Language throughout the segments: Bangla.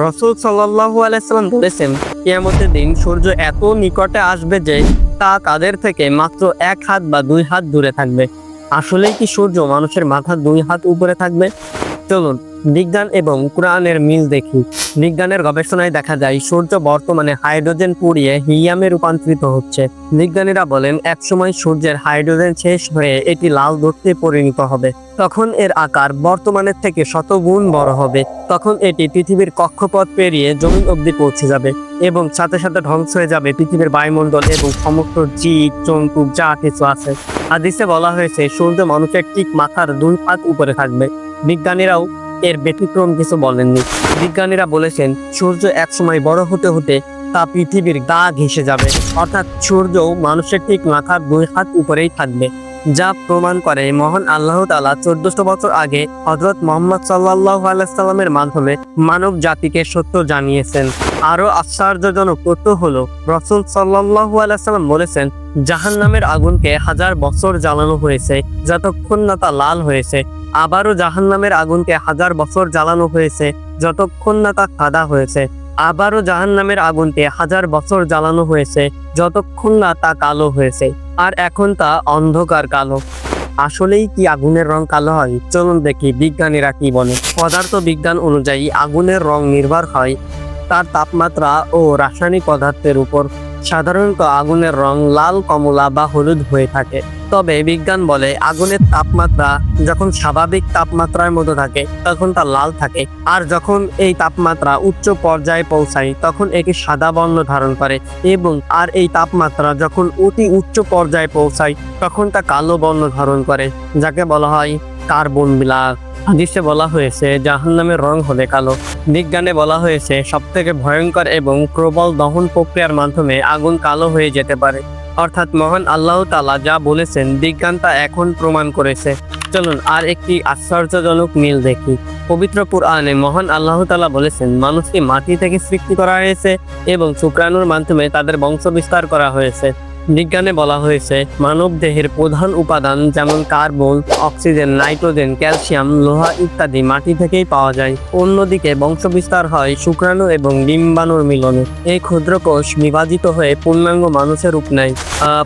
রসুল সাল্লাহু আলাইসাল্লাম বলেছেন, কিয়ামতের দিন সূর্য এত নিকটে আসবে যে তা তাদের থেকে মাত্র এক হাত বা দুই হাত দূরে থাকবে। আসলে কি সূর্য মানুষের মাথা দুই হাত উপরে থাকবে? চলুন, বিজ্ঞান এবং কোরআনের মিল দেখি। বিজ্ঞানের গবেষণায় দেখা যায়, সূর্য বর্তমানে হাইড্রোজেন পুড়িয়ে হিলিয়ামে রূপান্তরিত হচ্ছে। বিজ্ঞানীরা বলেন, একসময় সূর্যের হাইড্রোজেন শেষ হয়ে এটি লাল দূরত্বে পরিণত হবে। তখন এর আকার বর্তমানের থেকে শতগুণ বড় হবে। তখন এটি পৃথিবীর কক্ষপথ পেরিয়ে জমিন অবধি পৌঁছে যাবে এবং সাথে সাথে ধ্বংস হয়ে যাবে পৃথিবীর বায়ুমণ্ডল এবং সমস্ত জীব, জন্তু, যা কিছু আছে। হাদিসে বলা হয়েছে, সূর্য মানুষের ঠিক মাথার দুই হাত উপরে থাকবে। বিজ্ঞানীরাও এর ব্যতিক্রম কিছু বলেননি। বিজ্ঞানীরা বলেছেন, সূর্য একসময় বড় হতে হতে তা পৃথিবীর গা ঘেঁষে যাবে। অর্থাৎ সূর্য মানুষের ঠিক মাথার দুই হাত উপরেই থাকবে, যা প্রমাণ করে মহান আল্লাহ তালা চোদ্দশো বছর আগে হজরত মোহাম্মদ সাল্লাহ আলাইসাল্লামের মাধ্যমে মানব জাতিকে সত্য জানিয়েছেন। আরও আশ্চর্যজনক তথ্য হলো, রসুল সাল্লাহু আলাইসাল্লাম বলেছেন জাহান নামের আগুনকে হাজার বছর জ্বালানো হয়েছে, যতক্ষণ না তা লাল হয়েছে। আবারও জাহান নামের আগুনকে হাজার বছর জ্বালানো হয়েছে, যতক্ষণ না তা কাদা হয়েছে। আবারও জাহান নামের আগুনকে হাজার বছর জ্বালানো হয়েছে, যতক্ষণ না তা কালো হয়েছে। আর এখন তা অন্ধকার কালো। আসলেই কি আগুনের রং কালো হয়? চলুন দেখি বিজ্ঞানীরা কি বলে। পদার্থ বিজ্ঞান অনুযায়ী আগুনের রং নির্ভর হয় তার তাপমাত্রা ও রাসায়নিক পদার্থের উপর। সাধারণত আগুনের রং লাল, কমলা বা হলুদ হয়ে থাকে। তবে বিজ্ঞান বলে আগুনের তাপমাত্রা যখন স্বাভাবিক তাপমাত্রার মতো থাকে, তখন তা লাল থাকে। আর যখন এই তাপমাত্রা উচ্চ পর্যায়ে পৌঁছায়, তখন এটি সাদা বর্ণ ধারণ করে এবং আর এই তাপমাত্রা যখন অতি উচ্চ পর্যায়ে পৌঁছায়, তখন তা কালো বর্ণ ধারণ করে, যাকে বলা হয় কার্বন বিলাস হাদিসে বলা হয়েছে, জাহান্নামের রং হবে কালো। বিজ্ঞানে বলা হয়েছে, সবথেকে ভয়ঙ্কর এবং প্রবল দহন প্রক্রিয়ার মাধ্যমে আগুন কালো হয়ে যেতে পারে। অর্থাৎ মহান আল্লাহ তালা যা বলেছেন বিজ্ঞান তা এখন প্রমাণ করেছে। চলুন আর একটি আশ্চর্যজনক মিল দেখি। পবিত্র পুরাণে মহান আল্লাহ তালা বলেছেন, মানুষকে মাটি থেকে সৃষ্টি করা হয়েছে এবং শুক্রাণুর মাধ্যমে তাদের বংশ বিস্তার করা হয়েছে। বিজ্ঞানে বলা হয়েছে মানব দেহের প্রধান উপাদান যেমন কার্বন, অক্সিজেন, নাইট্রোজেন, ক্যালসিয়াম, লোহা ইত্যাদি মাটি থেকেই পাওয়া যায়। অন্যদিকে বংশবিস্তার হয় শুক্রাণু এবং ডিম্বাণুর মিলনে। এই ক্ষুদ্র কোষ বিভাজিত হয়ে পূর্ণাঙ্গ মানুষের রূপ নেয়।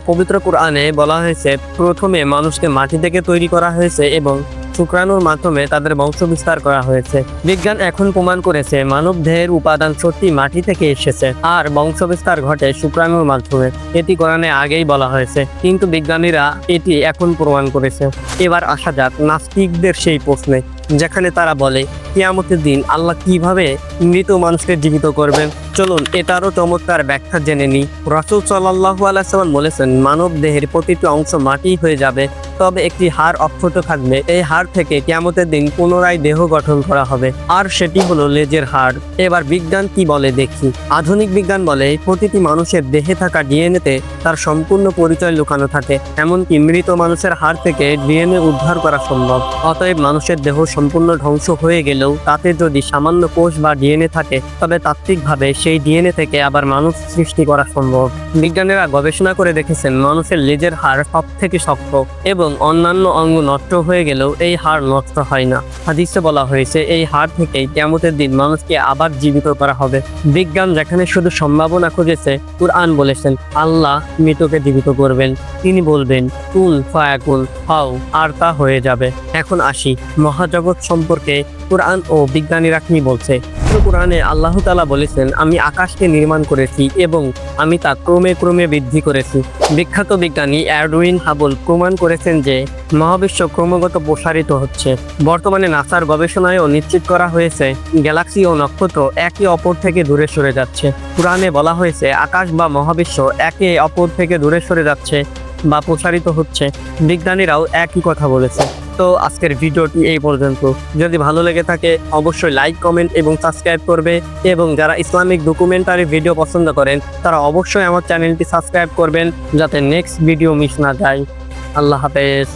পবিত্র কোরআনে বলা হয়েছে, প্রথমে মানুষকে মাটি থেকে তৈরি করা হয়েছে এবং শুক্রাণুর মাধ্যমে তাদের বংশ বিস্তার করা হয়েছে। বিজ্ঞান এখন প্রমাণ করেছে মানব দেহের উপাদান সত্যি মাটি থেকে এসেছে, আর বংশ বিস্তার ঘটে শুক্রাণুর মাধ্যমে। এটি কোরআনে আগেই বলা হয়েছে, কিন্তু বিজ্ঞানীরা এটি এখন প্রমাণ করেছে। এবার আসা যাক নাস্তিকদের সেই প্রশ্নে। যেখানে তারা বলে, কিয়ামতের দিন আল্লাহ কীভাবে মৃত মানুষকে জীবিত করবেন? চলুন এটারও চমৎকার ব্যাখ্যা জেনে নিই। রাসুল সাল্লাহু আলাইসাল্লাম বলেছেন, মানব দেহের প্রতিটি অংশ মাটি হয়ে যাবে, তবে একটি হাড় অক্ষত থাকবে। এই হাড় থেকে কিয়ামতের দিন পুনরায় দেহ গঠন করা হবে। আর সেটি হলো লেজের হাড়। এবার বিজ্ঞান কি বলে দেখি। আধুনিক বিজ্ঞান বলে, প্রতিটি মানুষের দেহে থাকা ডিএনএতে তার সম্পূর্ণ পরিচয় লুকানো থাকে, এমনকি মৃত মানুষের হাড় থেকে ডিএনএ উদ্ধার করা সম্ভব। অতএব মানুষের দেহ সম্পূর্ণ ধ্বংস হয়ে গেলেও তাতে যদি সামান্য কোষ বা ডিএনএ থাকে, তবে তাত্ত্বিকভাবে সেই ডিএনএ থেকে আবার মানুষ সৃষ্টি করা সম্ভব। বিজ্ঞানীরা গবেষণা করে দেখেছেন মানুষের লেজের হাড় সব থেকে শক্ত এবং অন্যান্য অঙ্গ নষ্ট হয়ে গেলেও এই হাড় নষ্ট হয় না। হাদিসে বলা হয়েছে, এই হাড় থেকেই কেমতের দিন মানুষকে আবার জীবিত করা হবে। বিজ্ঞান যেখানে শুধু সম্ভাবনা খুঁজেছে, কুরআন বলেছেন, আল্লাহ মৃতকে জীবিত করবেন। তিনি বলবেন, কুল ফায়াকুল হাও আর তা হয়ে যাবে। এখন আসি মহাজগৎ সম্পর্কে কোরআন ও বিজ্ঞানীরা কি বলছে? কোরআনে আল্লাহ তালা বলেছেন, আমি আকাশকে নির্মাণ করেছি এবং আমি তা ক্রমে ক্রমে বৃদ্ধি করেছি। বিখ্যাত বিজ্ঞানী অ্যাডউইন হাবল প্রমাণ করেছেন যে, মহাবিশ্ব ক্রমাগত প্রসারিত হচ্ছে। বর্তমানে নাসার গবেষণায়ও নিশ্চিত করা হয়েছে, গ্যালাক্সি ও নক্ষত্র একে অপর থেকে দূরে সরে যাচ্ছে। কোরআনে বলা হয়েছে, আকাশ বা মহাবিশ্ব একে অপর থেকে দূরে সরে যাচ্ছে বা প্রসারিত হচ্ছে। বিজ্ঞানীরাও একই কথা বলেছে। তো আজকের ভিডিওটি এই পর্যন্ত। যদি ভালো লেগে থাকে, অবশ্যই লাইক কমেন্ট এবং সাবস্ক্রাইব করবে এবং যারা ইসলামিক ডকুমেন্টারি ভিডিও পছন্দ করেন, তারা অবশ্যই আমার চ্যানেলটি সাবস্ক্রাইব করবেন যাতে নেক্সট ভিডিও মিস না যায়। আল্লাহ হাফেজ।